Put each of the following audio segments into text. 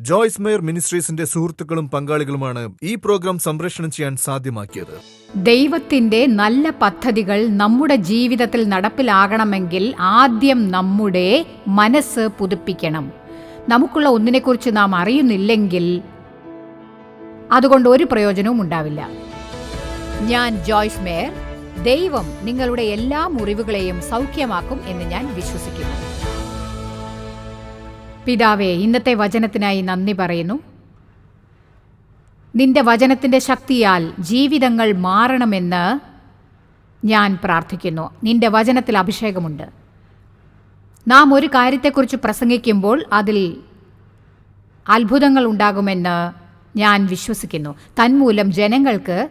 Joyce mayor മിനിസ്ട്രീസിന്റെ സുഹൃത്തുക്കളും പങ്കാളികളുമാണ് ഈ programme സംപ്രേഷണം ചെയ്യാൻ സാധ്യമാക്കിയത്. ദൈവത്തിന്റെ നല്ല പദ്ധതികൾ നമ്മുടെ ജീവിതത്തിൽ നടപ്പിലാകണമെങ്കിൽ ആദ്യം നമ്മുടെ മനസ്സ് പുതുപ്പിക്കണം. നമുക്കുള്ള ഒന്നിനെക്കുറിച്ച് നാം അറിയുന്നില്ലെങ്കിൽ അതുകൊണ്ട് ഒരു പ്രയോജനവും ഉണ്ടാവില്ല. ഞാൻ ജോയ്സ് മേയർ. ദൈവം നിങ്ങളുടെ എല്ലാ മുറിവുകളെയും സൗഖ്യമാക്കും എന്ന് ഞാൻ വിശ്വസിക്കുന്നു. പിതാവേ ഇന്നത്തെ വചനത്തിനായി നന്ദി പറയുന്നു. നിന്റെ വചനത്തിന്റെ ശക്തിയാൽ ജീവിതങ്ങൾ മാറണമെന്ന് ഞാൻ പ്രാർത്ഥിക്കുന്നു. നിന്റെ വചനത്തിൽ അഭിഷേകമുണ്ട്. നാം ഒരു കാര്യത്തെക്കുറിച്ച് പ്രസംഗിക്കുമ്പോൾ അതിൽ അത്ഭുതങ്ങൾ ഉണ്ടാകുമെന്ന് ഞാൻ വിശ്വസിക്കുന്നു. തന്മൂലം ജനങ്ങൾക്ക്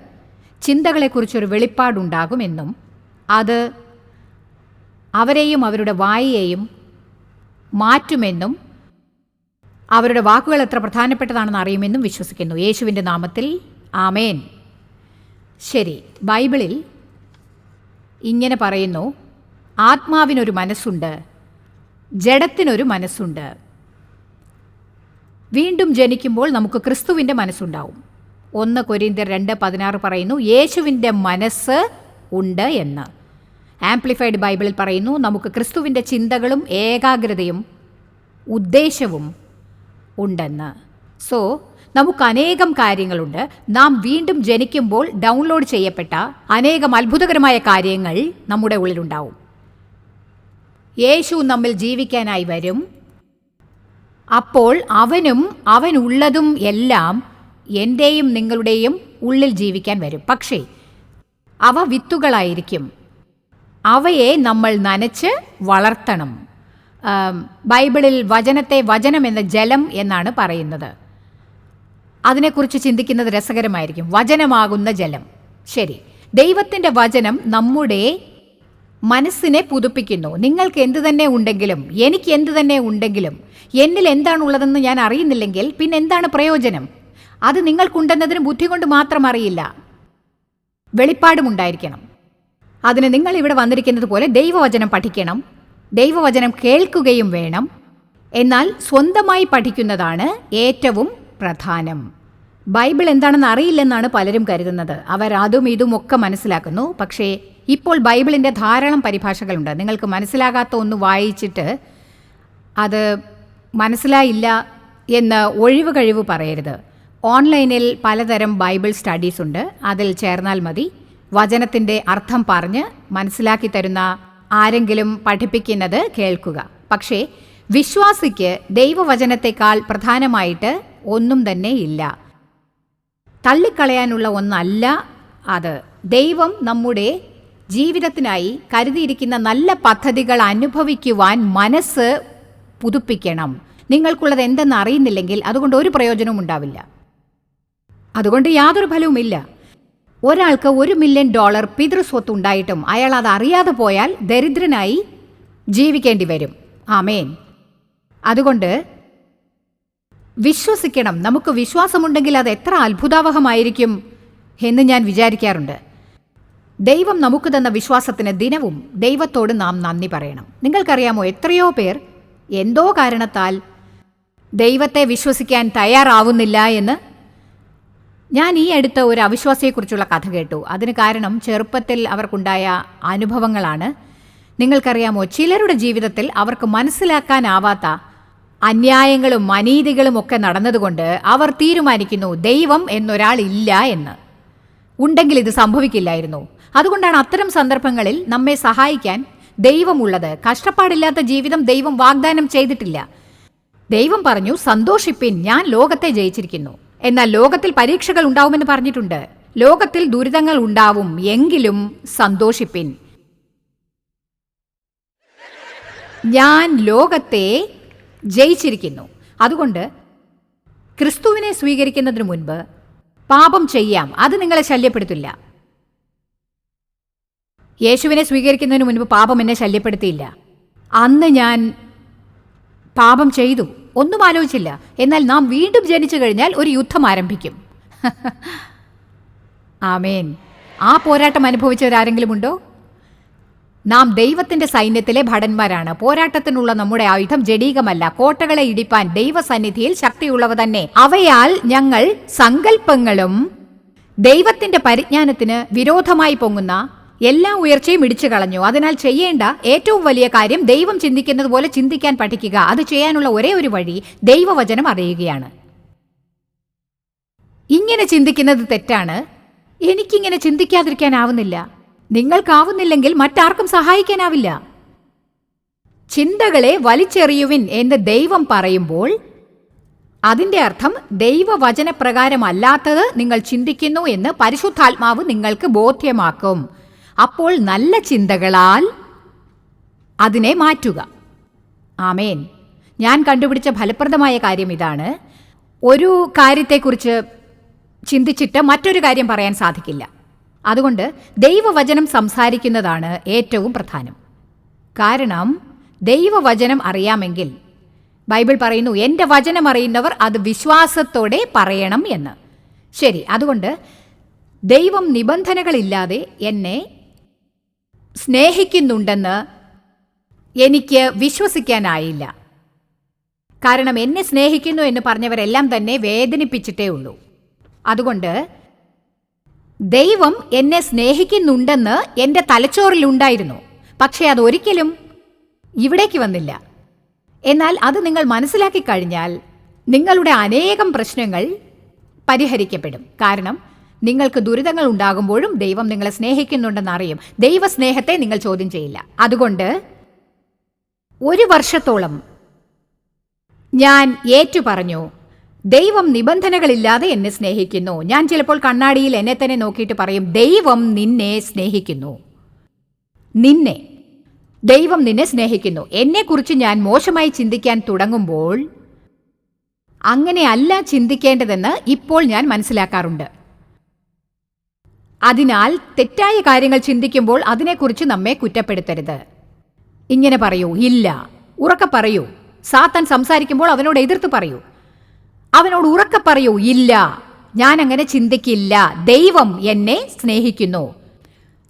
ചിന്തകളെക്കുറിച്ചൊരു വെളിപ്പാടുണ്ടാകുമെന്നും അത് അവരെയും അവരുടെ വായയെയും മാറ്റുമെന്നും അവരുടെ വാക്കുകൾ എത്ര പ്രധാനപ്പെട്ടതാണെന്ന് അറിയുമെന്നും വിശ്വസിക്കുന്നു. യേശുവിന്റെ നാമത്തിൽ ആമേൻ. ശരി ബൈബിളിൽ ഇങ്ങനെ പറയുന്നു ആത്മാവിനൊരു മനസ്സുണ്ട് ജഡത്തിനൊരു മനസ്സുണ്ട്. വീണ്ടും ജനിക്കുമ്പോൾ നമുക്ക് ക്രിസ്തുവിന്റെ മനസ്സുണ്ടാവും. ഒന്ന് കൊരിന്ത്യർ രണ്ട് പതിനാറ് പറയുന്നു യേശുവിന്റെ മനസ്സ് ഉണ്ട് എന്ന്. ആംപ്ലിഫൈഡ് ബൈബിളിൽ പറയുന്നു നമുക്ക് ക്രിസ്തുവിന്റെ ചിന്തകളും ഏകാഗ്രതയും ഉദ്ദേശവും ഉണ്ടെന്ന്. സോ നമുക്ക് അനേകം കാര്യങ്ങളുണ്ട്. നാം വീണ്ടും ജനിക്കുമ്പോൾ ഡൗൺലോഡ് ചെയ്യപ്പെട്ട അനേകം അത്ഭുതകരമായ കാര്യങ്ങൾ നമ്മുടെ ഉള്ളിലുണ്ടാവും. യേശു നമ്മിൽ ജീവിക്കാനായി വരും. അപ്പോൾ അവനും അവനുള്ളതും എല്ലാം എന്റെയും നിങ്ങളുടെയും ഉള്ളിൽ ജീവിക്കാൻ വരും. പക്ഷേ അവ വിത്തുകളായിരിക്കും. അവയെ നമ്മൾ നനച്ച് വളർത്തണം. ബൈബിളിൽ വചനത്തെ വചനം എന്ന ജലം എന്നാണ് പറയുന്നത്. അതിനെക്കുറിച്ച് ചിന്തിക്കുന്നത് രസകരമായിരിക്കും. വചനമാകുന്ന ജലം. ശരി. ദൈവത്തിന്റെ വചനം നമ്മുടെ മനസ്സിനെ പുതുപ്പിക്കുന്നു. നിങ്ങൾക്ക് എന്ത് തന്നെ ഉണ്ടെങ്കിലും എനിക്ക് എന്ത് തന്നെ ഉണ്ടെങ്കിലും എന്നിൽ എന്താണുള്ളതെന്ന് ഞാൻ അറിയുന്നില്ലെങ്കിൽ പിന്നെ എന്താണ് പ്രയോജനം? അത് നിങ്ങൾക്കുണ്ടെന്നതിന് ബുദ്ധി കൊണ്ട് മാത്രം അറിയില്ല. വെളിപ്പാടുമുണ്ടായിരിക്കണം അതിന് നിങ്ങൾ ഇവിടെ വന്നിരിക്കുന്നത് പോലെ ദൈവവചനം പഠിക്കണം. ദൈവവചനം കേൾക്കുകയും വേണം. എന്നാൽ സ്വന്തമായി പഠിക്കുന്നതാണ് ഏറ്റവും പ്രധാനം. ബൈബിൾ എന്താണെന്ന് അറിയില്ലെന്നാണ് പലരും കരുതുന്നത്. അവർ അതും ഇതും ഒക്കെ മനസ്സിലാക്കുന്നു. പക്ഷേ ഇപ്പോൾ ബൈബിളിന്റെ ധാരാളം പരിഭാഷകളുണ്ട്. നിങ്ങൾക്ക് മനസ്സിലാകാത്ത ഒന്ന് വായിച്ചിട്ട് അത് മനസ്സിലായില്ല എന്ന് ഒഴിവ് കഴിവ് പറയരുത്. ഓൺലൈനിൽ പലതരം ബൈബിൾ സ്റ്റഡീസ് ഉണ്ട്. അതിൽ ചേർന്നാൽ മതി. വചനത്തിന്റെ അർത്ഥം പറഞ്ഞ് മനസ്സിലാക്കി തരുന്ന ആരെങ്കിലും പഠിപ്പിക്കുന്നത് കേൾക്കുക. പക്ഷേ വിശ്വാസിക്ക് ദൈവവചനത്തെക്കാൾ പ്രധാനമായിട്ട് ഒന്നും തന്നെ ഇല്ല. തള്ളിക്കളയാനുള്ള ഒന്നല്ല അത്. ദൈവം നമ്മുടെ ജീവിതത്തിനായി കരുതിയിരിക്കുന്ന നല്ല പദ്ധതികൾ അനുഭവിക്കുവാൻ മനസ്സ് പുതുപ്പിക്കണം. നിങ്ങൾക്കുള്ളത് എന്തെന്ന് അറിയുന്നില്ലെങ്കിൽ അതുകൊണ്ട് ഒരു പ്രയോജനവും ഉണ്ടാവില്ല. അതുകൊണ്ട് യാതൊരു ഫലവുമില്ല. ഒരാൾക്ക് ഒരു മില്യൺ ഡോളർ പിതൃസ്വത്ത് ഉണ്ടായിട്ടും അയാൾ അത് അറിയാതെ പോയാൽ ദരിദ്രനായി ജീവിക്കേണ്ടി വരും. ആമേൻ. അതുകൊണ്ട് വിശ്വസിക്കണം. നമുക്ക് വിശ്വാസമുണ്ടെങ്കിൽ അത് എത്ര അത്ഭുതാവഹമായിരിക്കും എന്ന് ഞാൻ വിചാരിക്കാറുണ്ട്. ദൈവം നമുക്ക് തന്ന വിശ്വാസത്തിന് ദിനവും ദൈവത്തോട് നാം നന്ദി പറയണം. നിങ്ങൾക്കറിയാമോ എത്രയോ പേർ എന്തോ കാരണത്താൽ ദൈവത്തെ വിശ്വസിക്കാൻ തയ്യാറാവുന്നില്ല എന്ന്? ഞാൻ ഈ അടുത്ത ഒരു അവിശ്വാസിയെക്കുറിച്ചുള്ള കഥ കേട്ടു. അതിന് കാരണം ചെറുപ്പത്തിൽ അവർക്കുണ്ടായ അനുഭവങ്ങളാണ്. നിങ്ങൾക്കറിയാമോ ചിലരുടെ ജീവിതത്തിൽ അവർക്ക് മനസ്സിലാക്കാനാവാത്ത അന്യായങ്ങളും അനീതികളും ഒക്കെ നടന്നതുകൊണ്ട് അവർ തീരുമാനിക്കുന്നു ദൈവം എന്നൊരാൾ ഇല്ല എന്ന്. ഉണ്ടെങ്കിൽ ഇത് സംഭവിക്കില്ലായിരുന്നു. അതുകൊണ്ടാണ് അത്തരം സന്ദർഭങ്ങളിൽ നമ്മെ സഹായിക്കാൻ ദൈവമുള്ളത്. കഷ്ടപ്പാടില്ലാത്ത ജീവിതം ദൈവം വാഗ്ദാനം ചെയ്തിട്ടില്ല. ദൈവം പറഞ്ഞു സന്തോഷിപ്പിൻ ഞാൻ ലോകത്തെ ജയിച്ചിരിക്കുന്നു. എന്നാൽ ലോകത്തിൽ പരീക്ഷകൾ ഉണ്ടാവുമെന്ന് പറഞ്ഞിട്ടുണ്ട്. ലോകത്തിൽ ദുരിതങ്ങൾ ഉണ്ടാവും എങ്കിലും സന്തോഷിപ്പിൻ. ഞാൻ ലോകത്തെ ജയിച്ചിരിക്കുന്നു. അതുകൊണ്ട് ക്രിസ്തുവിനെ സ്വീകരിക്കുന്നതിന് മുൻപ് പാപം ചെയ്യാം. അത് നിങ്ങളെ ശല്യപ്പെടുത്തില്ല. യേശുവിനെ സ്വീകരിക്കുന്നതിന് മുൻപ് പാപം എന്നെ ശല്യപ്പെടുത്തിയില്ല. അന്ന് ഞാൻ പാപം ചെയ്തു. ഒന്നും ആലോചിച്ചില്ല. എന്നാൽ നാം വീണ്ടും ജനിച്ചു കഴിഞ്ഞാൽ ഒരു യുദ്ധം ആരംഭിക്കും. ആമേൻ. ആ പോരാട്ടം അനുഭവിച്ചവരാരെങ്കിലും ഉണ്ടോ നാം ദൈവത്തിന്റെ സൈന്യത്തിലെ ഭടന്മാരാണ്. പോരാട്ടത്തിനുള്ള നമ്മുടെ ആയുധം ജഡീകമല്ല. കോട്ടകളെ ഇടിപ്പാൻ ദൈവസന്നിധിയിൽ ശക്തിയുള്ളവ തന്നെ. അവയാൽ ഞങ്ങൾ സങ്കല്പങ്ങളും ദൈവത്തിന്റെ പരിജ്ഞാനത്തിന് വിരോധമായി പൊങ്ങുന്ന എല്ലാ ഉയർച്ചയും ഇടിച്ചു കളഞ്ഞു. അതിനാൽ ചെയ്യേണ്ട ഏറ്റവും വലിയ കാര്യം ദൈവം ചിന്തിക്കുന്നത് പോലെ ചിന്തിക്കാൻ പഠിക്കുക. അത് ചെയ്യാനുള്ള ഒരേ ഒരു വഴി ദൈവവചനം അറിയുകയാണ്. ഇങ്ങനെ ചിന്തിക്കുന്നത് തെറ്റാണ്. എനിക്കിങ്ങനെ ചിന്തിക്കാതിരിക്കാനാവുന്നില്ല. നിങ്ങൾക്കാവുന്നില്ലെങ്കിൽ മറ്റാർക്കും സഹായിക്കാനാവില്ല. ചിന്തകളെ വലിച്ചെറിയുവിൻ എന്ന് ദൈവം പറയുമ്പോൾ അതിന്റെ അർത്ഥം ദൈവവചനപ്രകാരമല്ലാത്തത് നിങ്ങൾ ചിന്തിക്കുന്നു എന്ന് പരിശുദ്ധാത്മാവ് നിങ്ങൾക്ക് ബോധ്യമാക്കും. അപ്പോൾ നല്ല ചിന്തകളാൽ അതിനെ മാറ്റുക. ആമേൻ. ഞാൻ കണ്ടുപിടിച്ച ഫലപ്രദമായ കാര്യം ഇതാണ്. ഒരു കാര്യത്തെക്കുറിച്ച് ചിന്തിച്ചിട്ട് മറ്റൊരു കാര്യം പറയാൻ സാധിക്കില്ല. അതുകൊണ്ട് ദൈവവചനം സംസാരിക്കുന്നതാണ് ഏറ്റവും പ്രധാനം. കാരണം ദൈവവചനം അറിയാമെങ്കിൽ ബൈബിൾ പറയുന്നു എന്റെ വചനം അറിയുന്നവർ അത് വിശ്വാസത്തോടെ പറയണം എന്ന്. ശരി അതുകൊണ്ട് ദൈവം നിബന്ധനകളില്ലാതെ എന്നെ സ്നേഹിക്കുന്നുണ്ടെന്ന് എനിക്ക് വിശ്വസിക്കാനായില്ല. കാരണം എന്നെ സ്നേഹിക്കുന്നു എന്ന് പറഞ്ഞവരെല്ലാം തന്നെ വേദനിപ്പിച്ചിട്ടേ ഉള്ളൂ. അതുകൊണ്ട് ദൈവം എന്നെ സ്നേഹിക്കുന്നുണ്ടെന്ന് എന്റെ തലച്ചോറിലുണ്ടായിരുന്നു പക്ഷേ അതൊരിക്കലും ഇവിടേക്ക് വന്നില്ല. എന്നാൽ അത് നിങ്ങൾ മനസ്സിലാക്കി കഴിഞ്ഞാൽ നിങ്ങളുടെ അനേകം പ്രശ്നങ്ങൾ പരിഹരിക്കപ്പെടും. കാരണം നിങ്ങൾക്ക് ദുരിതങ്ങൾ ഉണ്ടാകുമ്പോഴും ദൈവം നിങ്ങളെ സ്നേഹിക്കുന്നുണ്ടെന്ന് അറിയും. ദൈവസ്നേഹത്തെ നിങ്ങൾ ചോദ്യം ചെയ്യില്ല. അതുകൊണ്ട് ഒരു വർഷത്തോളം ഞാൻ ഏറ്റു പറഞ്ഞു ദൈവം നിബന്ധനകളില്ലാതെ എന്നെ സ്നേഹിക്കുന്നു. ഞാൻ ചിലപ്പോൾ കണ്ണാടിയിൽ എന്നെ തന്നെ നോക്കിയിട്ട് പറയും ദൈവം നിന്നെ സ്നേഹിക്കുന്നു. നിന്നെ. ദൈവം നിന്നെ സ്നേഹിക്കുന്നു. എന്നെക്കുറിച്ച് ഞാൻ മോശമായി ചിന്തിക്കാൻ തുടങ്ങുമ്പോൾ അങ്ങനെയല്ല ചിന്തിക്കേണ്ടതെന്ന് ഇപ്പോൾ ഞാൻ മനസ്സിലാക്കാറുണ്ട്. അതിനാൽ തെറ്റായ കാര്യങ്ങൾ ചിന്തിക്കുമ്പോൾ അതിനെക്കുറിച്ച് നമ്മെ കുറ്റപ്പെടുത്തരുത്. ഇങ്ങനെ പറയൂ ഇല്ല. ഉറക്കെ പറയൂ. സാത്താൻ സംസാരിക്കുമ്പോൾ അവനോട് എതിർത്ത് പറയൂ. അവനോട് ഉറക്കെ പറയൂ ഇല്ല. ഞാൻ അങ്ങനെ ചിന്തിക്കില്ല. ദൈവം എന്നെ സ്നേഹിക്കുന്നു.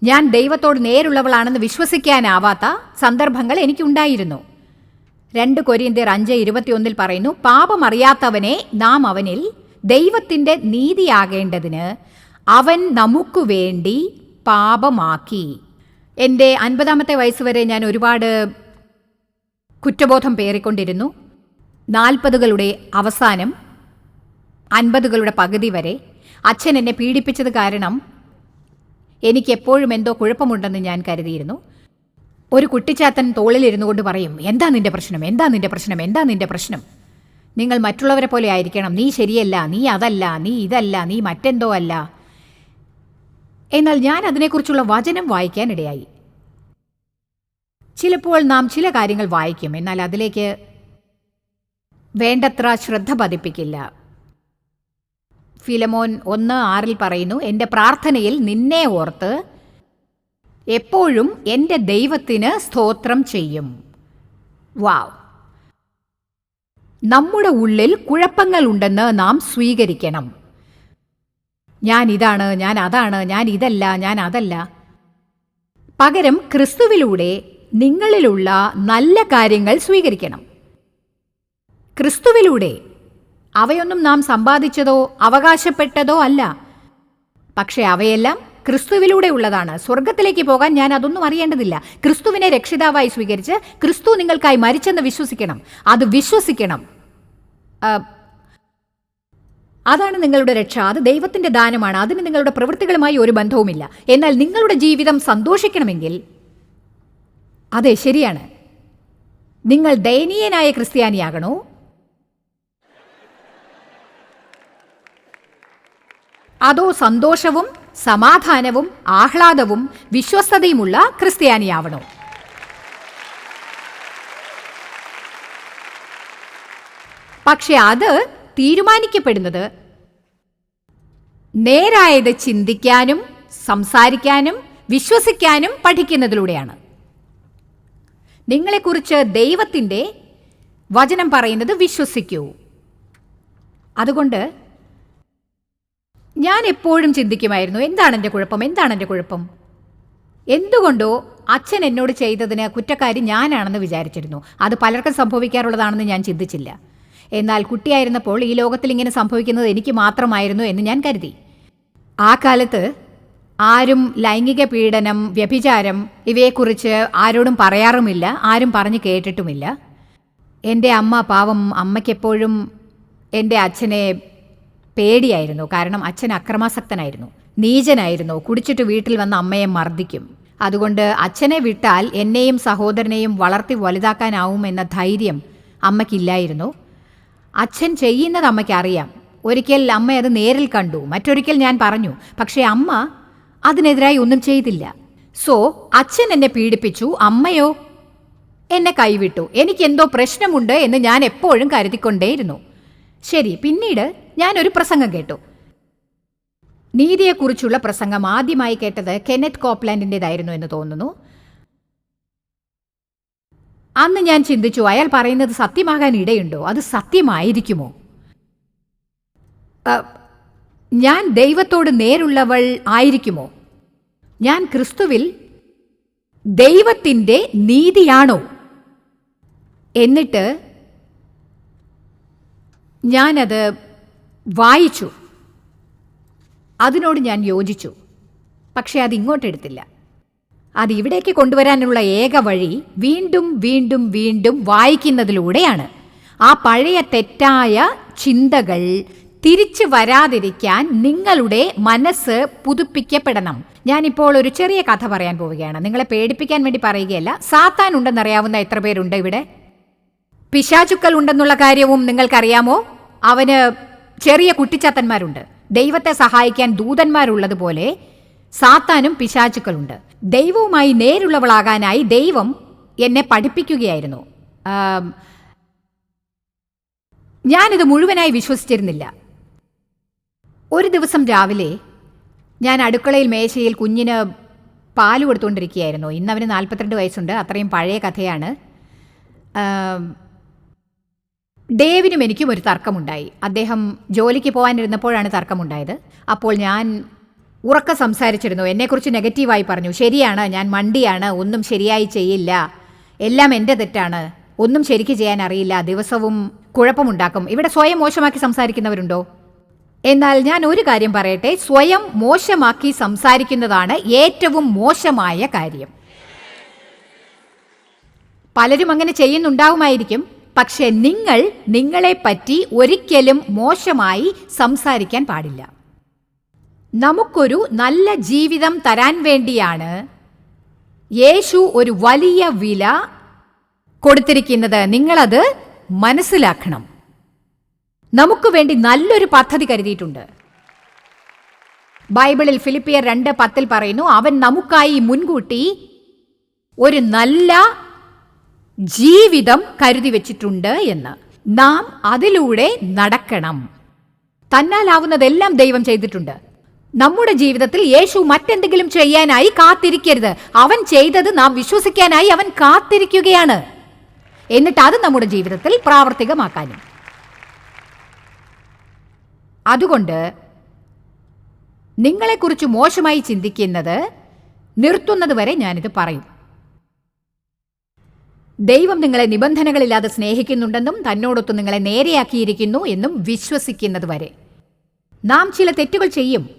ഞാൻ ദൈവത്തോട് നേരുള്ളവളാണെന്ന് വിശ്വസിക്കാനാവാത്ത സന്ദർഭങ്ങൾ എനിക്കുണ്ടായിരുന്നു. രണ്ട് കൊരിയന്തിയർ അഞ്ച് ഇരുപത്തിയൊന്നിൽ പറയുന്നു പാപം അറിയാത്തവനെ നാം അവനിൽ ദൈവത്തിന്റെ നീതിയാകേണ്ടതിന് അവൻ നമുക്കു വേണ്ടി പാപമാക്കി. എന്റെ അൻപതാമത്തെ വയസ്സ് വരെ ഞാൻ ഒരുപാട് കുറ്റബോധം പേറിക്കൊണ്ടിരുന്നു. നാൽപ്പതുകളുടെ അവസാനം അൻപതുകളുടെ പകുതി വരെ അച്ഛൻ എന്നെ പീഡിപ്പിച്ചത് കാരണം എനിക്ക് എപ്പോഴും എന്തോ കുഴപ്പമുണ്ടെന്ന് ഞാൻ കരുതിയിരുന്നു. ഒരു കുട്ടിച്ചാത്തൻ തോളിലിരുന്നു കൊണ്ട് പറയും എന്താ നിന്റെ പ്രശ്നം? എന്താ നിന്റെ പ്രശ്നം? എന്താ നിന്റെ പ്രശ്നം? നിങ്ങൾ മറ്റുള്ളവരെ പോലെ ആയിരിക്കണം. നീ ശരിയല്ല നീ അതല്ല നീ ഇതല്ല നീ മറ്റെന്തോ അല്ല. എന്നാൽ ഞാൻ അതിനെക്കുറിച്ചുള്ള വചനം വായിക്കാനിടയായി ചിലപ്പോൾ നാം ചില കാര്യങ്ങൾ വായിക്കും എന്നാൽ അതിലേക്ക് വേണ്ടത്ര ശ്രദ്ധ പതിപ്പിക്കില്ല. ഫിലമോൻ ഒന്ന് ആറിൽ പറയുന്നു എന്റെ പ്രാർത്ഥനയിൽ നിന്നെ ഓർത്ത് എപ്പോഴും എന്റെ ദൈവത്തിന് സ്തോത്രം ചെയ്യും. വാവ് നമ്മുടെ ഉള്ളിൽ കുഴപ്പങ്ങളുണ്ടെന്ന് നാം സ്വീകരിക്കണം. ഞാൻ ഇതാണ് ഞാൻ അതാണ് ഞാൻ ഇതല്ല ഞാൻ അതല്ല പകരം ക്രിസ്തുവിലൂടെ നിങ്ങളിലുള്ള നല്ല കാര്യങ്ങൾ സ്വീകരിക്കണം. ക്രിസ്തുവിലൂടെ അവയൊന്നും നാം സമ്പാദിച്ചതോ അവകാശപ്പെട്ടതോ അല്ല. പക്ഷേ അവയെല്ലാം ക്രിസ്തുവിലൂടെ ഉള്ളതാണ്. സ്വർഗത്തിലേക്ക് പോകാൻ ഞാൻ അതൊന്നും അറിയേണ്ടതില്ല. ക്രിസ്തുവിനെ രക്ഷിതാവായി സ്വീകരിച്ച് ക്രിസ്തു നിങ്ങൾക്കായി മരിച്ചെന്ന് വിശ്വസിക്കണം. അത് വിശ്വസിക്കണം. അതാണ് നിങ്ങളുടെ രക്ഷ. അത് ദൈവത്തിന്റെ ദാനമാണ്. അതിന് നിങ്ങളുടെ പ്രവൃത്തികളുമായി ഒരു ബന്ധവുമില്ല. എന്നാൽ നിങ്ങളുടെ ജീവിതം സന്തോഷിക്കണമെങ്കിൽ അതെ ശരിയാണ്. നിങ്ങൾ ദയനീയനായ ക്രിസ്ത്യാനിയാകണോ? അതോ സന്തോഷവും സമാധാനവും ആഹ്ലാദവും വിശ്വസ്തതയുമുള്ള ക്രിസ്ത്യാനിയാവണോ? പക്ഷെ അത് തീരുമാനിക്കപ്പെടുന്നത്. നേരായത് ചിന്തിക്കാനും സംസാരിക്കാനും വിശ്വസിക്കാനും പഠിക്കുന്നതിലൂടെയാണ്. നിങ്ങളെക്കുറിച്ച് ദൈവത്തിന്റെ വചനം പറയുന്നത് വിശ്വസിക്കൂ. അതുകൊണ്ട് ഞാൻ എപ്പോഴും ചിന്തിക്കുമായിരുന്നു എന്താണ് എന്റെ കുഴപ്പം? എന്താണ് എന്റെ കുഴപ്പം? എന്തുകൊണ്ടോ അച്ഛൻ എന്നോട് ചെയ്തതിന് കുറ്റക്കാരി ഞാനാണെന്ന് വിചാരിച്ചിരുന്നു. അത് പലർക്കും സംഭവിക്കാറുള്ളതാണെന്ന് ഞാൻ ചിന്തിച്ചില്ല. എന്നാൽ കുട്ടിയായിരുന്നപ്പോൾ ഈ ലോകത്തിൽ ഇങ്ങനെ സംഭവിക്കുന്നത് എനിക്ക് മാത്രമായിരുന്നു എന്ന് ഞാൻ കരുതി. ആ കാലത്ത് ആരും ലൈംഗിക പീഡനം വ്യഭിചാരം ഇവയെക്കുറിച്ച് ആരോടും പറയാറുമില്ല ആരും പറഞ്ഞു കേട്ടിട്ടുമില്ല. എന്റെ അമ്മ പാവം അമ്മയ്ക്കെപ്പോഴും എന്റെ അച്ഛനെ പേടിയായിരുന്നു. കാരണം അച്ഛൻ അക്രമാസക്തനായിരുന്നു. നീചനായിരുന്നു. കുടിച്ചിട്ട് വീട്ടിൽ വന്ന അമ്മയെ മർദ്ദിക്കും. അതുകൊണ്ട് അച്ഛനെ വിട്ടാൽ എന്നെയും സഹോദരനെയും വളർത്തി വലുതാക്കാനാവും എന്ന ധൈര്യം അമ്മയ്ക്കില്ലായിരുന്നു. അച്ഛൻ ചെയ്യുന്നത് അമ്മയ്ക്ക് അറിയാം. ഒരിക്കൽ അമ്മ അത് നേരിൽ കണ്ടു. മറ്റൊരിക്കൽ ഞാൻ പറഞ്ഞു പക്ഷേ അമ്മ അതിനെതിരായി ഒന്നും ചെയ്തില്ല. സോ അച്ഛൻ എന്നെ പീഡിപ്പിച്ചു അമ്മയോ? എന്നെ കൈവിട്ടു. എനിക്കെന്തോ പ്രശ്നമുണ്ട് എന്ന് ഞാൻ എപ്പോഴും കരുതിക്കൊണ്ടേയിരുന്നു. ശരി പിന്നീട് ഞാൻ ഒരു പ്രസംഗം കേട്ടു. നീതിയെക്കുറിച്ചുള്ള പ്രസംഗം ആദ്യമായി കേട്ടത് കെനറ്റ് കോപ്ലാൻഡിന്റെതായിരുന്നു എന്ന് തോന്നുന്നു. അന്ന് ഞാൻ ചിന്തിച്ചു അയാൾ പറയുന്നത് സത്യമാകാൻ ഇടയുണ്ടോ? അത് സത്യമായിരിക്കുമോ? ഞാൻ ദൈവത്തോട് നേരുള്ളവൾ ആയിരിക്കുമോ? ഞാൻ ക്രിസ്തുവിൽ ദൈവത്തിന്റെ നീതിയാണോ? എന്നിട്ട് ഞാനത് വായിച്ചു. അതിനോട് ഞാൻ യോജിച്ചു. പക്ഷേ അത് ഇങ്ങോട്ടെടുത്തില്ല അത് ഇവിടേക്ക് കൊണ്ടുവരാനുള്ള ഏക വഴി വീണ്ടും വീണ്ടും വീണ്ടും വായിക്കുന്നതിലൂടെയാണ്. ആ പഴയ തെറ്റായ ചിന്തകൾ തിരിച്ചു വരാതിരിക്കാൻ നിങ്ങളുടെ മനസ്സ് പുതുപ്പിക്കപ്പെടണം. ഞാനിപ്പോൾ ഒരു ചെറിയ കഥ പറയാൻ പോവുകയാണ്. നിങ്ങളെ പേടിപ്പിക്കാൻ വേണ്ടി പറയുകയല്ല. സാത്താൻ ഉണ്ടെന്നറിയാവുന്ന എത്ര പേരുണ്ട് ഇവിടെ? പിശാചുക്കൾ ഉണ്ടെന്നുള്ള കാര്യവും നിങ്ങൾക്കറിയാമോ? അവന് ചെറിയ കുട്ടിച്ചാത്തന്മാരുണ്ട്. ദൈവത്തെ സഹായിക്കാൻ ദൂതന്മാരുള്ളതുപോലെ സാത്താനും പിശാചുക്കളുണ്ട്. ദൈവവുമായി നേരുള്ളവളാകാനായി ദൈവം എന്നെ പഠിപ്പിക്കുകയായിരുന്നു. ഞാനിത് മുഴുവനായി വിശ്വസിച്ചിരുന്നില്ല. ഒരു ദിവസം രാവിലെ ഞാൻ അടുക്കളയിൽ മേശയിൽ കുഞ്ഞിന് പാൽ കൊടുത്തുകൊണ്ടിരിക്കുകയായിരുന്നു. ഇന്ന് അവന് നാൽപ്പത്തിരണ്ട് വയസ്സുണ്ട്. അത്രയും പഴയ കഥയാണ്. ഡേവിനും എനിക്കും ഒരു തർക്കമുണ്ടായി. അദ്ദേഹം ജോലിക്ക് പോകാനിരുന്നപ്പോഴാണ് തർക്കമുണ്ടായത്. അപ്പോൾ ഞാൻ ഉറക്ക സംസാരിച്ചിരുന്നു. എന്നെക്കുറിച്ച് നെഗറ്റീവായി പറഞ്ഞു. ശരിയാണ് ഞാൻ മണ്ടിയാണ് ഒന്നും ശരിയായി ചെയ്യില്ല. എല്ലാം എന്റെ തെറ്റാണ്. ഒന്നും ശരിക്ക് ചെയ്യാൻ അറിയില്ല. ദിവസവും കുഴപ്പമുണ്ടാക്കും. ഇവിടെ സ്വയം മോശമാക്കി സംസാരിക്കുന്നവരുണ്ടോ? എന്നാൽ ഞാൻ ഒരു കാര്യം പറയട്ടെ. സ്വയം മോശമാക്കി സംസാരിക്കുന്നതാണ് ഏറ്റവും മോശമായ കാര്യം. പലരും അങ്ങനെ ചെയ്യുന്നുണ്ടാവുമായിരിക്കും. പക്ഷെ നിങ്ങൾ നിങ്ങളെപ്പറ്റി ഒരിക്കലും മോശമായി സംസാരിക്കാൻ പാടില്ല. നമുക്കൊരു നല്ല ജീവിതം തരാൻ വേണ്ടിയാണ് യേശു ഒരു വലിയ വില കൊടുത്തിരിക്കുന്നത്. നിങ്ങളത് മനസ്സിലാക്കണം. നമുക്ക് വേണ്ടി നല്ലൊരു പദ്ധതി കരുതിയിട്ടുണ്ട്. ബൈബിളിൽ ഫിലിപ്പിയർ രണ്ട് പത്തിൽ പറയുന്നു അവൻ നമുക്കായി മുൻകൂട്ടി ഒരു നല്ല ജീവിതം കരുതി വെച്ചിട്ടുണ്ട് എന്ന്. നാം അതിലൂടെ നടക്കണം. തന്നാലാവുന്നതെല്ലാം ദൈവം ചെയ്തിട്ടുണ്ട്. നമ്മുടെ ജീവിതത്തിൽ യേശു മറ്റെന്തെങ്കിലും ചെയ്യാനായി കാത്തിരിക്കരുത്. അവൻ ചെയ്തത് നാം വിശ്വസിക്കാനായി അവൻ കാത്തിരിക്കുകയാണ്. എന്നിട്ട് അത് നമ്മുടെ ജീവിതത്തിൽ പ്രാവർത്തികമാക്കാനും. അതുകൊണ്ട് നിങ്ങളെക്കുറിച്ച് മോശമായി ചിന്തിക്കുന്നത് നിർത്തുന്നത് വരെ ഞാനിത് പറയും. ദൈവം നിങ്ങളെ നിബന്ധനകളില്ലാതെ സ്നേഹിക്കുന്നുണ്ടെന്നും തന്നോടൊത്ത് നിങ്ങളെ നേരെയാക്കിയിരിക്കുന്നു എന്നും വിശ്വസിക്കുന്നത് വരെ. നാം ചില തെറ്റുകൾ ചെയ്യും.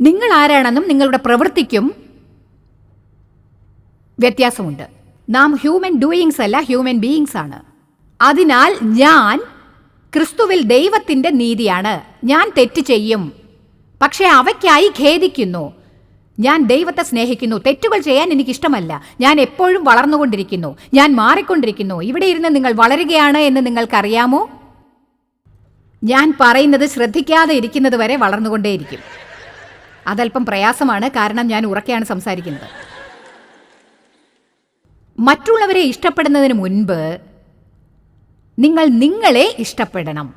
നിങ്ങൾ ആരാണെന്നും നിങ്ങളുടെ പ്രവൃത്തിക്കും വ്യത്യാസമുണ്ട്. നാം ഹ്യൂമൻ ഡൂയിങ്സ് അല്ല ഹ്യൂമൻ ബീയിങ്സ് ആണ്. അതിനാൽ ഞാൻ ക്രിസ്തുവിൽ ദൈവത്തിന്റെ നീതിയാണ്. ഞാൻ തെറ്റ് ചെയ്യും. പക്ഷേ അവയ്ക്കായി ഖേദിക്കുന്നു. ഞാൻ ദൈവത്തെ സ്നേഹിക്കുന്നു. തെറ്റുകൾ ചെയ്യാൻ എനിക്കിഷ്ടമല്ല. ഞാൻ എപ്പോഴും വളർന്നുകൊണ്ടിരിക്കുന്നു. ഞാൻ മാറിക്കൊണ്ടിരിക്കുന്നു. ഇവിടെ ഇരുന്ന് നിങ്ങൾ വളരുകയാണ് എന്ന് നിങ്ങൾക്കറിയാമോ? ഞാൻ പറയുന്നത് ശ്രദ്ധിക്കാതെ ഇരിക്കുന്നത് വരെ വളർന്നുകൊണ്ടേയിരിക്കും. അതല്പം പ്രയാസമാണ്. കാരണം ഞാൻ ഉറക്കെയാണ് സംസാരിക്കുന്നത്. മറ്റുള്ളവരെ ഇഷ്ടപ്പെടുന്നതിന് മുൻപ് നിങ്ങൾ നിങ്ങളെ ഇഷ്ടപ്പെടണം.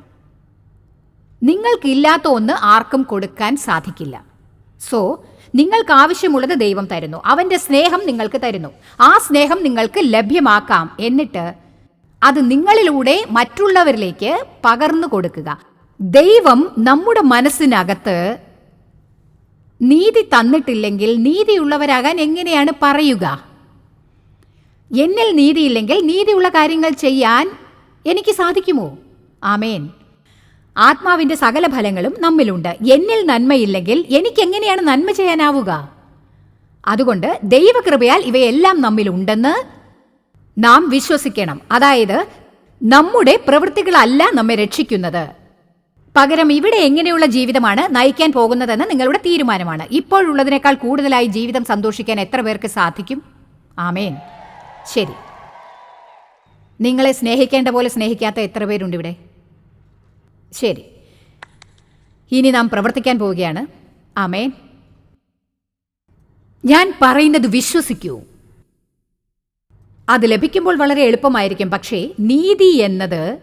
നിങ്ങൾക്കില്ലാത്ത ഒന്ന് ആർക്കും കൊടുക്കാൻ സാധിക്കില്ല. സോ നിങ്ങൾക്ക് ആവശ്യമുള്ളത് ദൈവം തരുന്നു. അവന്റെ സ്നേഹം നിങ്ങൾക്ക് തരുന്നു. ആ സ്നേഹം നിങ്ങൾക്ക് ലഭ്യമാക്കാം. എന്നിട്ട് അത് നിങ്ങളിലൂടെ മറ്റുള്ളവരിലേക്ക് പകർന്നു കൊടുക്കുക. ദൈവം നമ്മുടെ മനസ്സിനകത്ത് നീതി തന്നിട്ടില്ലെങ്കിൽ നീതിയുള്ളവരാകാൻ എങ്ങനെയാണ് പറയുക? എന്നിൽ നീതിയില്ലെങ്കിൽ നീതിയുള്ള കാര്യങ്ങൾ ചെയ്യാൻ എനിക്ക് സാധിക്കുമോ? ആമേൻ. ആത്മാവിന്റെ സകല ഫലങ്ങളും നമ്മിലുണ്ട്. എന്നിൽ നന്മയില്ലെങ്കിൽ എനിക്ക് എങ്ങനെയാണ് നന്മ ചെയ്യാനാവുക? അതുകൊണ്ട് ദൈവകൃപയാൽ ഇവയെല്ലാം നമ്മിലുണ്ടെന്ന് നാം വിശ്വസിക്കണം. അതായത് നമ്മുടെ പ്രവൃത്തികളല്ല നമ്മെ രക്ഷിക്കുന്നത്. പകരം ഇവിടെ എങ്ങനെയുള്ള ജീവിതമാണ് നയിക്കാൻ പോകുന്നതെന്ന് നിങ്ങളുടെ തീരുമാനമാണ്. ഇപ്പോഴുള്ളതിനേക്കാൾ കൂടുതലായി ജീവിതം സന്തോഷിക്കാൻ എത്ര പേർക്ക് സാധിക്കും? ആമേൻ. ശരി. നിങ്ങളെ സ്നേഹിക്കേണ്ട പോലെ സ്നേഹിക്കാത്ത എത്ര പേരുണ്ട് ഇവിടെ? ശരി. ഇനി നാം പ്രവർത്തിക്കാൻ പോവുകയാണ്. ആമേൻ. ഞാൻ പറയുന്നത് വിശ്വസിക്കൂ. അത് ലഭിക്കുമ്പോൾ വളരെ എളുപ്പമായിരിക്കും. പക്ഷേ നീതി എന്നത്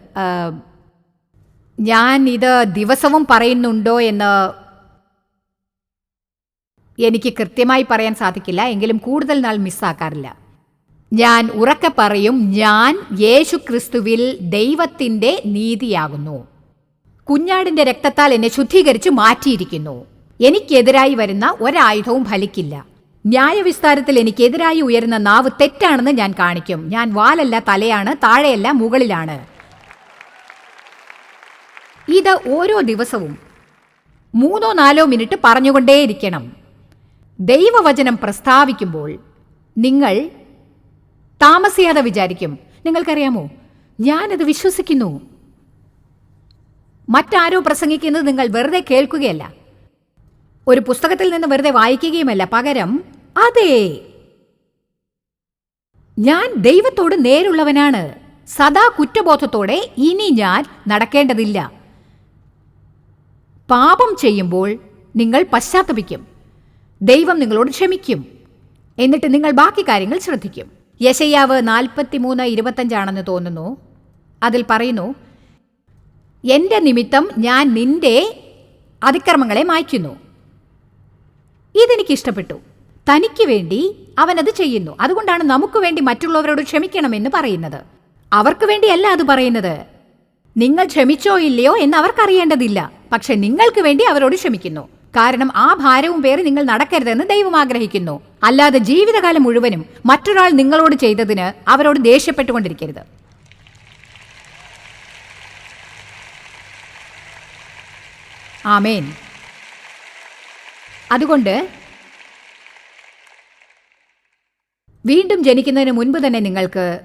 ഞാൻ ഇത് ദിവസവും പറയുന്നുണ്ടോ എന്ന് എനിക്ക് കൃത്യമായി പറയാൻ സാധിക്കില്ല. എങ്കിലും കൂടുതൽ നാൾ മിസ്സാക്കാറില്ല. ഞാൻ ഉറക്കെ പറയും ഞാൻ യേശു ക്രിസ്തുവിൽ ദൈവത്തിന്റെ നീതിയാകുന്നു. കുഞ്ഞാടിന്റെ രക്തത്താൽ എന്നെ ശുദ്ധീകരിച്ച് മാറ്റിയിരിക്കുന്നു. എനിക്കെതിരായി വരുന്ന ഒരായുധവും ഫലിക്കില്ല. ന്യായവിസ്താരത്തിൽ എനിക്കെതിരായി ഉയരുന്ന നാവ് തെറ്റാണെന്ന് ഞാൻ കാണിക്കും. ഞാൻ വാലല്ല തലയാണ് താഴെയല്ല മുകളിലാണ്. ഇത് ഓരോ ദിവസവും മൂന്നോ നാലോ മിനിറ്റ് പറഞ്ഞുകൊണ്ടേയിരിക്കണം. ദൈവവചനം പ്രസ്താവിക്കുമ്പോൾ നിങ്ങൾ താമസിയാതെ വിചാരിക്കും നിങ്ങൾക്കറിയാമോ? ഞാനത് വിശ്വസിക്കുന്നു. മറ്റാരോ പ്രസംഗിക്കുന്നത് നിങ്ങൾ വെറുതെ കേൾക്കുകയല്ല. ഒരു പുസ്തകത്തിൽ നിന്ന് വെറുതെ വായിക്കുകയുമല്ല. പകരം അതെ ഞാൻ ദൈവത്തോട് നേരുള്ളവനാണ്. സദാ കുറ്റബോധത്തോടെ ഇനി ഞാൻ നടക്കേണ്ടതില്ല. പാപം ചെയ്യുമ്പോൾ നിങ്ങൾ പശ്ചാത്തപിക്കും. ദൈവം നിങ്ങളോട് ക്ഷമിക്കും. എന്നിട്ട് നിങ്ങൾ ബാക്കി കാര്യങ്ങൾ ശ്രദ്ധിക്കും. യശയ്യാവ് നാൽപ്പത്തിമൂന്ന് ഇരുപത്തഞ്ചാണെന്ന് തോന്നുന്നു. അതിൽ പറയുന്നു എന്റെ നിമിത്തം ഞാൻ നിന്റെ അതിക്രമങ്ങളെ മായ്ക്കുന്നു. ഇതെനിക്ക് ഇഷ്ടപ്പെട്ടു തനിക്ക് വേണ്ടി അവനത് ചെയ്യുന്നു. അതുകൊണ്ടാണ് നമുക്ക് വേണ്ടി മറ്റുള്ളവരോട് ക്ഷമിക്കണമെന്ന് പറയുന്നത്. അവർക്ക് വേണ്ടിയല്ല അത് പറയുന്നത്. നിങ്ങൾ ക്ഷമിച്ചോ ഇല്ലയോ എന്ന് അവർക്കറിയേണ്ടതില്ല. പക്ഷെ നിങ്ങൾക്ക് വേണ്ടി അവരോട് ക്ഷമിക്കുന്നു. കാരണം ആ ഭാരവും പേറി നിങ്ങൾ നടക്കരുതെന്ന് ദൈവം ആഗ്രഹിക്കുന്നു. അല്ലാതെ ജീവിതകാലം മുഴുവനും മറ്റൊരാൾ നിങ്ങളോട് ചെയ്തതിന് അവരോട് ദേഷ്യപ്പെട്ടുകൊണ്ടിരിക്കരുത്. ആമേൻ. അതുകൊണ്ട് വീണ്ടും ജനിക്കുന്നതിന് മുൻപ് തന്നെ നിങ്ങൾക്ക്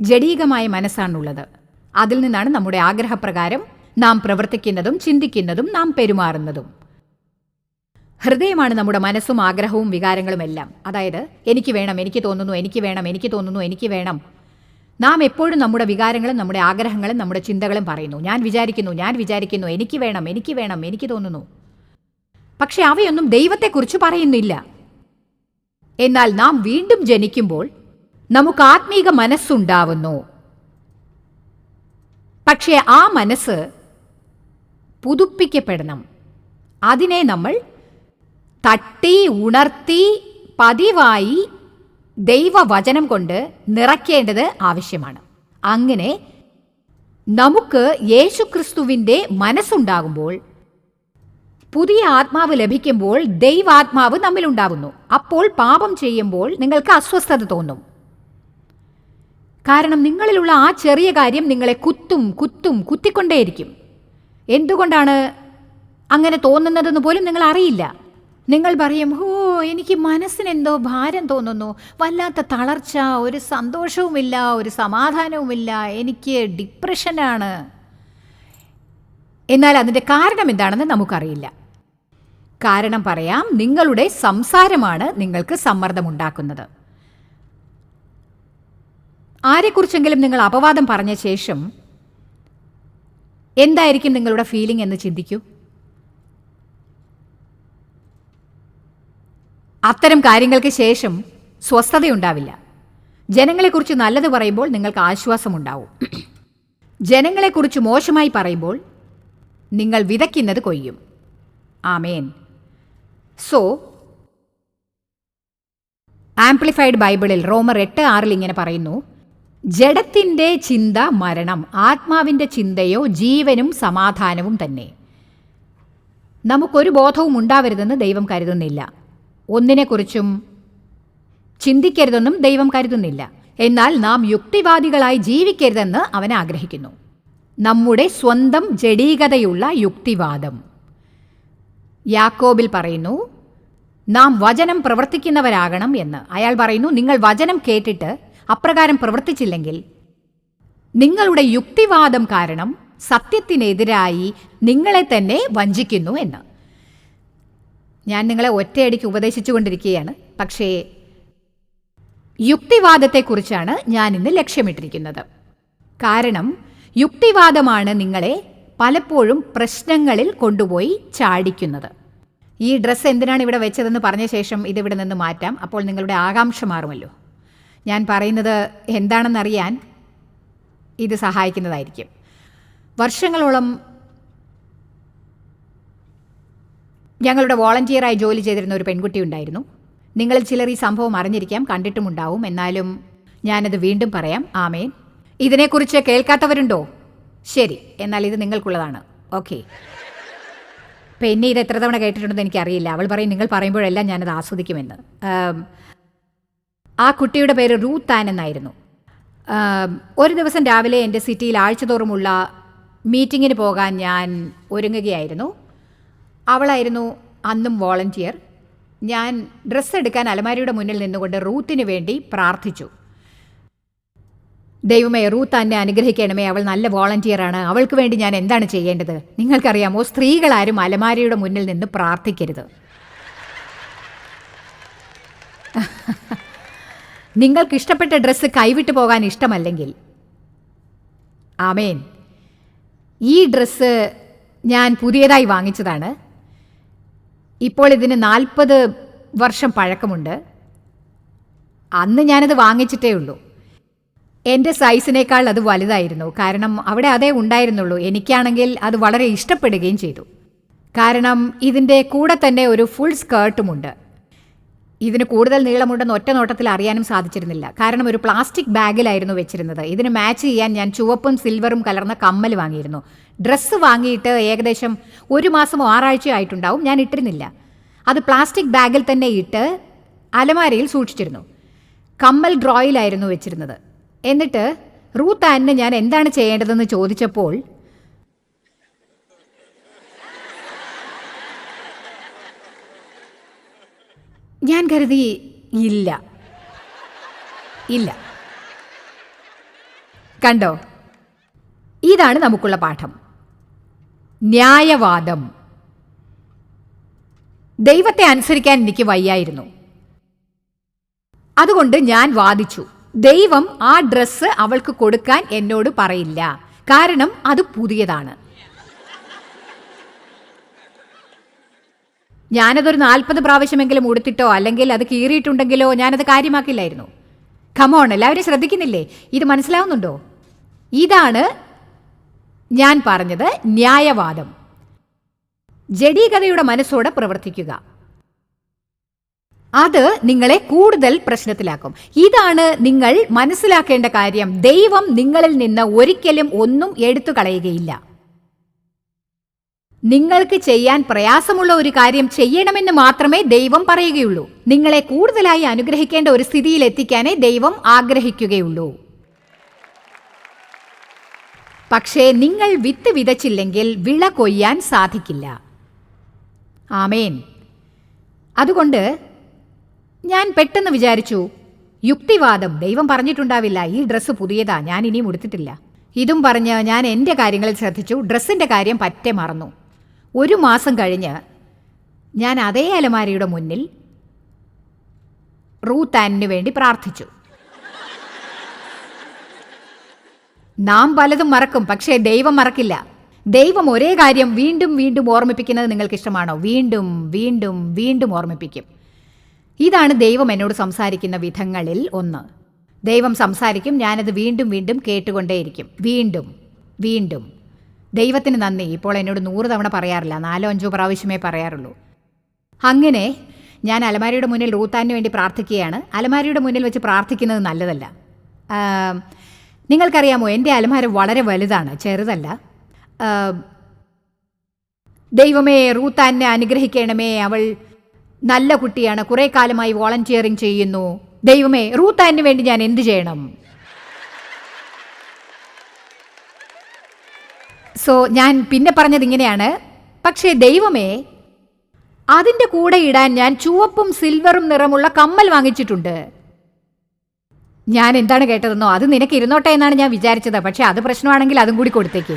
ജഡീകമായ മനസ്സാണുള്ളത്. അതിൽ നിന്നാണ് നമ്മുടെ ആഗ്രഹപ്രകാരം നാം പ്രവർത്തിക്കുന്നതും ചിന്തിക്കുന്നതും നാം പെരുമാറുന്നതും. ഹൃദയമാണ് നമ്മുടെ മനസ്സും ആഗ്രഹവും വികാരങ്ങളും എല്ലാം. അതായത് എനിക്ക് വേണം എനിക്ക് തോന്നുന്നു എനിക്ക് വേണം എനിക്ക് തോന്നുന്നു എനിക്ക് വേണം. നാം എപ്പോഴും നമ്മുടെ വികാരങ്ങളും നമ്മുടെ ആഗ്രഹങ്ങളും നമ്മുടെ ചിന്തകളും പറയുന്നു. ഞാൻ വിചാരിക്കുന്നു ഞാൻ വിചാരിക്കുന്നു എനിക്ക് വേണം എനിക്ക് വേണം എനിക്ക് തോന്നുന്നു. പക്ഷെ അവയൊന്നും ദൈവത്തെക്കുറിച്ച് പറയുന്നില്ല. എന്നാൽ നാം വീണ്ടും ജനിക്കുമ്പോൾ നമുക്ക് ആത്മീക മനസ്സുണ്ടാവുന്നു. പക്ഷേ ആ മനസ്സ് പുതുപ്പിക്കപ്പെടണം. അതിനെ നമ്മൾ തട്ടി ഉണർത്തി പതിവായി ദൈവവചനം കൊണ്ട് നിറയ്ക്കേണ്ടത് ആവശ്യമാണ്. അങ്ങനെ നമുക്ക് യേശുക്രിസ്തുവിന്റെ മനസ്സുണ്ടാകുമ്പോൾ പുതിയ ആത്മാവ് ലഭിക്കുമ്പോൾ ദൈവാത്മാവ് നമ്മിലുണ്ടാകുന്നു. അപ്പോൾ പാപം ചെയ്യുമ്പോൾ നിങ്ങൾക്ക് അസ്വസ്ഥത തോന്നും. കാരണം നിങ്ങളിലുള്ള ആ ചെറിയ കാര്യം നിങ്ങളെ കുത്തും കുത്തും കുത്തിക്കൊണ്ടേയിരിക്കും. എന്തുകൊണ്ടാണ് അങ്ങനെ തോന്നുന്നതെന്ന് പോലും നിങ്ങൾ അറിയില്ല നിങ്ങൾ പറയും ഓ എനിക്ക് മനസ്സിനെന്തോ ഭാരം തോന്നുന്നു. വല്ലാത്ത തളർച്ച ഒരു സന്തോഷവുമില്ല ഒരു സമാധാനവുമില്ല എനിക്ക് ഡിപ്രഷനാണ്. എന്നാൽ അതിന്റെ കാരണം എന്താണെന്ന് നമുക്കറിയില്ല. കാരണം പറയാം നിങ്ങളുടെ സംസാരമാണ് നിങ്ങൾക്ക് സമ്മർദ്ദമുണ്ടാക്കുന്നത്. ആരെക്കുറിച്ചെങ്കിലും നിങ്ങൾ അപവാദം പറഞ്ഞ ശേഷം എന്തായിരിക്കും നിങ്ങളുടെ ഫീലിംഗ് എന്ന് ചിന്തിക്കൂ. അത്തരം കാര്യങ്ങൾക്ക് ശേഷം സ്വസ്ഥതയുണ്ടാവില്ല. ജനങ്ങളെക്കുറിച്ച് നല്ലത് പറയുമ്പോൾ നിങ്ങൾക്ക് ആശ്വാസമുണ്ടാവും. ജനങ്ങളെക്കുറിച്ച് മോശമായി പറയുമ്പോൾ നിങ്ങൾ വിതയ്ക്കുന്നത് കൊയ്യും. ആമേൻ. സോ ആംപ്ലിഫൈഡ് ബൈബിളിൽ റോമർ എട്ട് ആറിൽ ഇങ്ങനെ പറയുന്നു ജഡത്തിന്റെ ചിന്ത മരണം ആത്മാവിന്റെ ചിന്തയോ ജീവനും സമാധാനവും തന്നെ. നമുക്കൊരു ബോധവും ഉണ്ടാവരുതെന്ന് ദൈവം കരുതുന്നില്ല. ഒന്നിനെക്കുറിച്ചും ചിന്തിക്കരുതെന്നും ദൈവം കരുതുന്നില്ല. എന്നാൽ നാം യുക്തിവാദികളായി ജീവിക്കരുതെന്ന് അവൻ ആഗ്രഹിക്കുന്നു. നമ്മുടെ സ്വന്തം ജഡീകതയുള്ള യുക്തിവാദം. യാക്കോബിൽ പറയുന്നു നാം വചനം പ്രവർത്തിക്കുന്നവരാകണം എന്ന്. അയാൾ പറയുന്നു നിങ്ങൾ വചനം കേട്ടിട്ട് അപ്രകാരം പ്രവർത്തിച്ചില്ലെങ്കിൽ നിങ്ങളുടെ യുക്തിവാദം കാരണം സത്യത്തിനെതിരായി നിങ്ങളെ തന്നെ വഞ്ചിക്കുന്നു എന്ന്. ഞാൻ നിങ്ങളെ ഒറ്റയടിക്ക് ഉപദേശിച്ചു കൊണ്ടിരിക്കുകയാണ് പക്ഷേ യുക്തിവാദത്തെക്കുറിച്ചാണ് ഞാൻ ഇന്ന് ലക്ഷ്യമിട്ടിരിക്കുന്നത്. കാരണം യുക്തിവാദമാണ് നിങ്ങളെ പലപ്പോഴും പ്രശ്നങ്ങളിൽ കൊണ്ടുപോയി ചാടിക്കുന്നത്. ഈ ഡ്രസ്സ് എന്തിനാണ് ഇവിടെ വെച്ചതെന്ന് പറഞ്ഞ ശേഷം ഇതിവിടെ നിന്ന് മാറ്റാം. അപ്പോൾ നിങ്ങളുടെ ആകാംക്ഷ മാറുമല്ലോ. ഞാൻ പറയുന്നത് എന്താണെന്നറിയാൻ ഇത് സഹായിക്കുന്നതായിരിക്കും. വർഷങ്ങളോളം ഞങ്ങളുടെ വോളണ്ടിയറായി ജോലി ചെയ്തിരുന്ന ഒരു പെൺകുട്ടി ഉണ്ടായിരുന്നു. നിങ്ങളിൽ ചിലർ ഈ സംഭവം അറിഞ്ഞിരിക്കാം കണ്ടിട്ടുമുണ്ടാവും. എന്നാലും ഞാനത് വീണ്ടും പറയാം. ആമേൻ. ഇതിനെക്കുറിച്ച് കേൾക്കാത്തവരുണ്ടോ? ശരി എന്നാൽ ഇത് നിങ്ങൾക്കുള്ളതാണ്. ഓക്കെ. പിന്നെ ഇത് എത്ര തവണ കേട്ടിട്ടുണ്ടെന്ന് എനിക്കറിയില്ല. അവൾ പറയും നിങ്ങൾ പറയുമ്പോഴെല്ലാം ഞാനത് ആസ്വദിക്കുമെന്ന്. ആം, കുട്ടിയുടെ പേര് റൂത്ത് എന്നായിരുന്നു. ഒരു ദിവസം രാവിലെ എന്റെ സിറ്റിയിൽ ആഴ്ചതോറുമുള്ള മീറ്റിങ്ങിന് പോകാൻ ഞാൻ ഒരുങ്ങുകയായിരുന്നു. അവളായിരുന്നു അന്നും വോളണ്ടിയർ. ഞാൻ ഡ്രസ്സ് എടുക്കാൻ അലമാരിയുടെ മുന്നിൽ നിന്നുകൊണ്ട് റൂത്തിന് വേണ്ടി പ്രാർത്ഥിച്ചു. ദൈവമേ റൂത്ത് തന്നെ അനുഗ്രഹിക്കണമേ. അവൾ നല്ല വോളണ്ടിയറാണ് അവൾക്ക് വേണ്ടി ഞാൻ എന്താണ് ചെയ്യേണ്ടത്? നിങ്ങൾക്കറിയാമോ? സ്ത്രീകളാരും അലമാരിയുടെ മുന്നിൽ നിന്ന് പ്രാർത്ഥിക്കരുത്. നിങ്ങൾക്ക് ഇഷ്ടപ്പെട്ട ഡ്രസ്സ് കൈവിട്ടു പോകാൻ ഇഷ്ടമല്ലെങ്കിൽ. ആമേൻ. ഈ ഡ്രസ്സ് ഞാൻ പുതിയതായി വാങ്ങിച്ചതാണ്. ഇപ്പോൾ ഇതിന് നാൽപ്പത് വർഷം പഴക്കമുണ്ട്. അന്ന് ഞാനത് വാങ്ങിച്ചിട്ടേ ഉള്ളൂ. എന്റെ സൈസിനേക്കാൾ അത് വലുതായിരുന്നു. കാരണം അവിടെ അതേ ഉണ്ടായിരുന്നുള്ളൂ. എനിക്കാണെങ്കിൽ അത് വളരെ ഇഷ്ടപ്പെടുകയും ചെയ്തു. കാരണം ഇതിന്റെ കൂടെ തന്നെ ഒരു ഫുൾ സ്കേർട്ടുമുണ്ട് ഇതിന് കൂടുതൽ നീളമുണ്ടെന്ന് ഒറ്റ നോട്ടത്തിൽ അറിയാനും സാധിച്ചിരുന്നില്ല. കാരണം ഒരു പ്ലാസ്റ്റിക് ബാഗിലായിരുന്നു വെച്ചിരുന്നത്. ഇതിന് മാച്ച് ചെയ്യാൻ ഞാൻ ചുവപ്പും സിൽവറും കലർന്ന കമ്മൽ വാങ്ങിയിരുന്നു. ഡ്രസ്സ് വാങ്ങിയിട്ട് ഏകദേശം ഒരു മാസമോ ആറാഴ്ചയോ ആയിട്ടുണ്ടാവും. ഞാൻ ഇട്ടിരുന്നില്ല. അത് പ്ലാസ്റ്റിക് ബാഗിൽ തന്നെ ഇട്ട് അലമാരയിൽ സൂക്ഷിച്ചിരുന്നു. കമ്മൽ ഡ്രോയിലായിരുന്നു വെച്ചിരുന്നത്. എന്നിട്ട് റൂത്ത് ആനിന് ഞാൻ എന്താണ് ചെയ്യേണ്ടതെന്ന് ചോദിച്ചപ്പോൾ ഞാൻ കരുതി ഇല്ല. ഇല്ല. കണ്ടോ? ഇതാണ് നമുക്കുള്ള പാഠം. ന്യായവാദം. ദൈവത്തെ അനുസരിക്കാൻ എനിക്ക് വയ്യായിരുന്നു. അതുകൊണ്ട് ഞാൻ വാദിച്ചു ദൈവം ആ ഡ്രസ്സ് അവൾക്ക് കൊടുക്കാൻ എന്നോട് പറയില്ല. കാരണം അത് പുതിയതാണ്. ഞാനതൊരു നാൽപ്പത് പ്രാവശ്യമെങ്കിലും ഉടുത്തിട്ടോ അല്ലെങ്കിൽ അത് കീറിയിട്ടുണ്ടെങ്കിലോ ഞാനത് കാര്യമാക്കില്ലായിരുന്നു. ഖമോൺ എല്ലാവരും ശ്രദ്ധിക്കുന്നില്ലേ? ഇത് മനസ്സിലാവുന്നുണ്ടോ? ഇതാണ് ഞാൻ പറഞ്ഞത് ന്യായവാദം. ജഡീകതയുടെ മനസ്സോടെ പ്രവർത്തിക്കുക. അത് നിങ്ങളെ കൂടുതൽ പ്രശ്നത്തിലാക്കും. ഇതാണ് നിങ്ങൾ മനസ്സിലാക്കേണ്ട കാര്യം. ദൈവം നിങ്ങളിൽ നിന്ന് ഒരിക്കലും ഒന്നും എടുത്തു കളയുകയില്ല. നിങ്ങൾക്ക് ചെയ്യാൻ പ്രയാസമുള്ള ഒരു കാര്യം ചെയ്യണമെന്ന് മാത്രമേ ദൈവം പറയുകയുള്ളൂ. നിങ്ങളെ കൂടുതലായി അനുഗ്രഹിക്കേണ്ട ഒരു സ്ഥിതിയിൽ എത്തിക്കാനേ ദൈവം ആഗ്രഹിക്കുകയുള്ളൂ. പക്ഷേ നിങ്ങൾ വിത്ത് വിതച്ചില്ലെങ്കിൽ വിള കൊയ്യാൻ സാധിക്കില്ല. ആമേൻ. അതുകൊണ്ട് ഞാൻ പെട്ടെന്ന് വിചാരിച്ചു യുക്തിവാദം. ദൈവം പറഞ്ഞിട്ടുണ്ടാവില്ല ഈ ഡ്രസ്സ് പുതിയതാ ഞാൻ ഇനിയും ഉടുത്തിട്ടില്ല. ഇതും പറഞ്ഞ് ഞാൻ എന്റെ കാര്യങ്ങളിൽ ശ്രദ്ധിച്ചു ഡ്രസ്സിന്റെ കാര്യം പറ്റെ മറന്നു. ഒരു മാസം കഴിഞ്ഞ് ഞാൻ അതേ അലമാരിയുടെ മുന്നിൽ റൂത്ത് ആനിന് വേണ്ടി പ്രാർത്ഥിച്ചു. നാം പലതും മറക്കും പക്ഷേ ദൈവം മറക്കില്ല. ദൈവം ഒരേ കാര്യം വീണ്ടും വീണ്ടും ഓർമ്മിപ്പിക്കുന്നത് നിങ്ങൾക്ക് ഇഷ്ടമാണോ വീണ്ടും വീണ്ടും വീണ്ടും ഓർമ്മിപ്പിക്കും. ഇതാണ് ദൈവം എന്നോട് സംസാരിക്കുന്ന വിധങ്ങളിൽ ഒന്ന്. ദൈവം സംസാരിക്കും ഞാനത് വീണ്ടും വീണ്ടും കേട്ടുകൊണ്ടേയിരിക്കും. വീണ്ടും വീണ്ടും. ദൈവത്തിന് നന്ദി. ഇപ്പോൾ എന്നോട് നൂറ് തവണ പറയാറില്ല. നാലോ അഞ്ചോ പ്രാവശ്യമേ പറയാറുള്ളൂ. അങ്ങനെ ഞാൻ അലമാരിയുടെ മുന്നിൽ റൂത്താനു വേണ്ടി പ്രാർത്ഥിക്കുകയാണ്. അലമാരിയുടെ മുന്നിൽ വെച്ച് പ്രാർത്ഥിക്കുന്നത് നല്ലതല്ല. നിങ്ങൾക്കറിയാമോ എന്റെ അലമാര വളരെ വലുതാണ് ചെറുതല്ല. ദൈവമേ റൂത്താനെ അനുഗ്രഹിക്കണമേ. അവൾ നല്ല കുട്ടിയാണ് കുറേ കാലമായി വോളണ്ടിയറിങ് ചെയ്യുന്നു. ദൈവമേ റൂത്താനു വേണ്ടി ഞാൻ എന്ത് ചെയ്യണം? സോ ഞാൻ പിന്നെ പറഞ്ഞത് ഇങ്ങനെയാണ്. പക്ഷേ ദൈവമേ അതിന്റെ കൂടെ ഇടാൻ ഞാൻ ചുവപ്പും സിൽവറും നിറമുള്ള കമ്മൽ വാങ്ങിച്ചിട്ടുണ്ട്. ഞാൻ എന്താണ് കേട്ടതെന്നോ അത് നിനക്ക് ഇരുന്നോട്ടെ എന്നാണ് ഞാൻ വിചാരിച്ചത്. പക്ഷേ അത് പ്രശ്നമാണെങ്കിൽ അതും കൂടി കൊടുത്തേക്ക്.